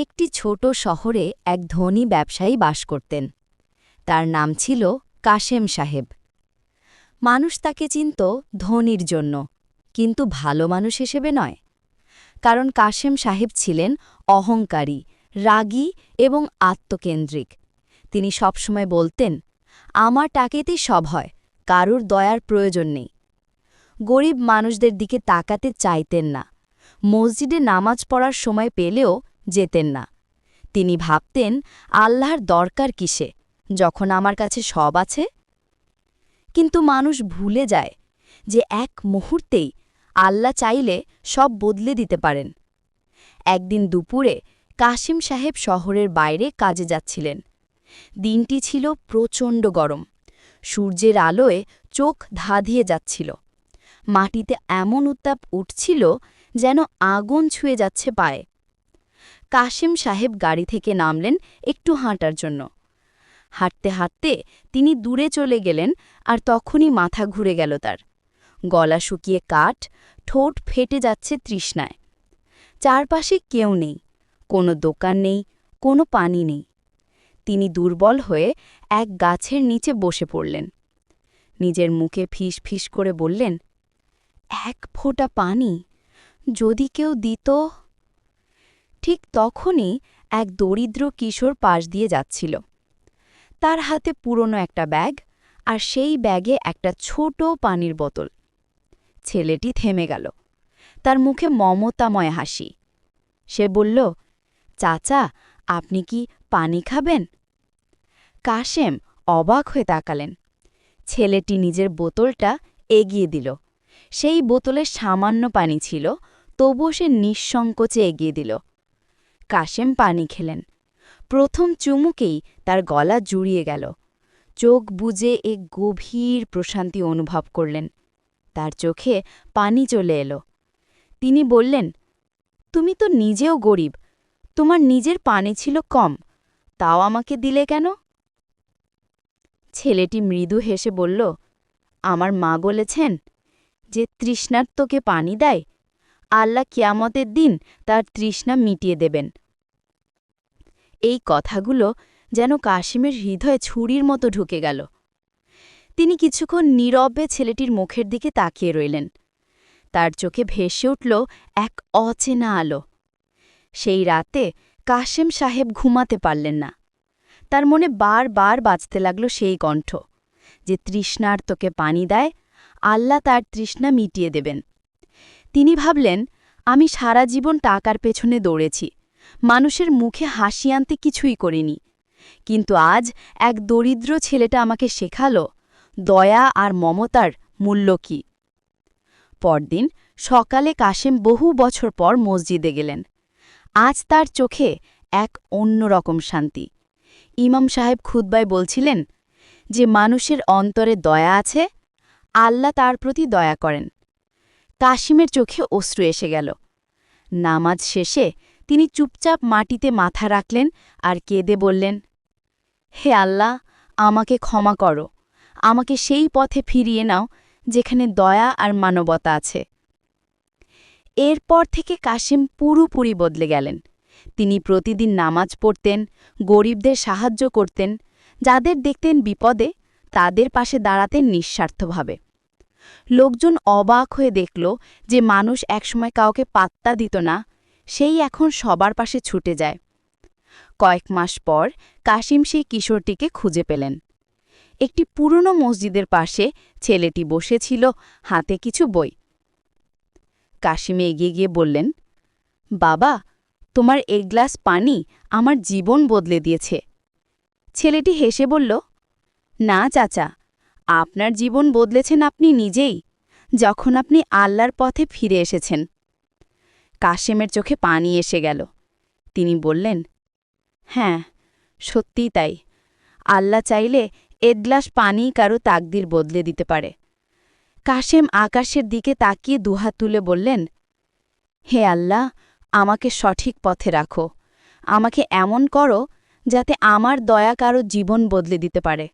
একটি ছোট শহরে এক ধনী ব্যবসায়ী বাস করতেন। তার নাম ছিল কাশেম সাহেব। মানুষ তাকে চিনত ধনীর জন্য, কিন্তু ভালো মানুষ হিসেবে নয়। কারণ কাশেম সাহেব ছিলেন অহংকারী, রাগী এবং আত্মকেন্দ্রিক। তিনি সবসময় বলতেন, আমার টাকেতেই সব হয়, কারুর দয়ার প্রয়োজন নেই। গরিব মানুষদের দিকে তাকাতে চাইতেন না। মসজিদে নামাজ পড়ার সময় পেলেও যেতেন না। তিনি ভাবতেন, আল্লাহর দরকার কিসে? যখন আমার কাছে সব আছে? কিন্তু মানুষ ভুলে যায় যে এক মুহূর্তেই আল্লাহ চাইলে সব বদলে দিতে পারেন। একদিন দুপুরে কাশিম সাহেব শহরের বাইরে কাজে যাচ্ছিলেন। দিনটি ছিল প্রচণ্ড গরম। সূর্যের আলোয় চোখ ধাঁধিয়ে যাচ্ছিল। মাটিতে এমন উত্তাপ উঠছিল যেন আগুন ছুঁয়ে যাচ্ছে পায়ে। কাশিম সাহেব গাড়ি থেকে নামলেন একটু হাঁটার জন্য। হাঁটতে হাঁটতে তিনি দূরে চলে গেলেন আর তখনই মাথা ঘুরে গেল তার। গলা শুকিয়ে কাঠ, ঠোঁট ফেটে যাচ্ছে তৃষ্ণায়। চারপাশে কেউ নেই, কোনো দোকান নেই, কোনো পানি নেই। তিনি দুর্বল হয়ে এক গাছের নিচে বসে পড়লেন। নিজের মুখে ফিস ফিস করে বললেন, এক ফোঁটা পানি, যদি কেউ দিত ঠিক তখনই এক দরিদ্র কিশোর পাশ দিয়ে যাচ্ছিল। তার হাতে পুরনো একটা ব্যাগ আর সেই ব্যাগে একটা ছোট পানির বোতল। ছেলেটি থেমে গেল। তার মুখে মমতাময় হাসি। সে বলল, চাচা, আপনি কি পানি খাবেন? কাশেম অবাক হয়ে তাকালেন। ছেলেটি নিজের বোতলটা এগিয়ে দিল। সেই বোতলে সামান্য পানি ছিল, তবুও সে নিঃসংকোচে এগিয়ে দিল। কাশেম পানি খেলেন। প্রথম চুমুকেই তার গলা জুড়িয়ে গেল। চোখ বুজে এক গভীর প্রশান্তি অনুভব করলেন। তার চোখে পানি চলে এলো। তিনি বললেন, তুমি তো নিজেও গরিব। তোমার নিজের পানি ছিল কম। তাও আমাকে দিলে কেন? ছেলেটি মৃদু হেসে বলল, আমার মা বলেছেন যে তৃষ্ণার্তকে পানি দেয় আল্লাহ কিয়ামতের দিন তার তৃষ্ণা মিটিয়ে দেবেন। এই কথাগুলো যেন কাশিমের হৃদয়ে ছুরির মতো ঢুকে গেল। তিনি কিছুক্ষণ নীরবে ছেলেটির মুখের দিকে তাকিয়ে রইলেন। তার চোখে ভেসে উঠল এক অচেনা আলো। সেই রাতে কাশেম সাহেব ঘুমাতে পারলেন না। তার মনে বার বার বাজতে লাগল সেই কণ্ঠ যে তৃষ্ণার তোকে পানি দেয়, আল্লাহ তার তৃষ্ণা মিটিয়ে দেবেন। তিনি ভাবলেন, আমি সারা জীবন টাকার পেছনে দৌড়েছি। মানুষের মুখে হাসি আনতে কিছুই করিনি। কিন্তু আজ এক দরিদ্র ছেলেটা আমাকে শেখালো, দয়া আর মমতার মূল্য কি? পরদিন সকালে কাশেম বহু বছর পর মসজিদে গেলেন। আজ তার চোখে এক অন্যরকম শান্তি। ইমাম সাহেব খুদ্বায় বলছিলেন, যে মানুষের অন্তরে দয়া আছে, আল্লাহ তার প্রতি দয়া করেন। কাশিমের চোখে অশ্রু এসে গেল। নামাজ শেষে তিনি চুপচাপ মাটিতে মাথা রাখলেন আর কেঁদে বললেন, হে আল্লাহ, আমাকে ক্ষমা করো। আমাকে সেই পথে ফিরিয়ে নাও যেখানে দয়া আর মানবতা আছে এরপর থেকে কাশিম পুরোপুরি বদলে গেলেন। তিনি প্রতিদিন নামাজ পড়তেন, গরিবদের সাহায্য করতেন, যাদের দেখতেন বিপদে, তাদের পাশে দাঁড়াতেন নিঃস্বার্থভাবে। লোকজন অবাক হয়ে দেখল যে মানুষ একসময় কাউকে পাত্তা দিত না, সেই এখন সবার পাশে ছুটে যায়। কয়েক মাস পর কাশিম সেই কিশোরটিকে খুঁজে পেলেন। একটি পুরনো মসজিদের পাশে ছেলেটি বসেছিল, হাতে কিছু বই। কাশিমে এগিয়ে গিয়ে বললেন, বাবা, তোমার এক গ্লাস পানি আমার জীবন বদলে দিয়েছে। ছেলেটি হেসে বলল, না, চাচা আপনার জীবন বদলেছেন আপনি নিজেই, যখন আপনি আল্লাহর পথে ফিরে এসেছেন। কাশেমের চোখে পানি এসে গেল। তিনি বললেন হ্যাঁ সত্যিই তাই। আল্লাহ চাইলে এক গ্লাস পানি কারও তাকদির বদলে দিতে পারে। কাশেম আকাশের দিকে তাকিয়ে দুহাত তুলে বললেন, হে আল্লাহ, আমাকে সঠিক পথে রাখো। আমাকে এমন করো যাতে আমার দয়া কারও জীবন বদলে দিতে পারে।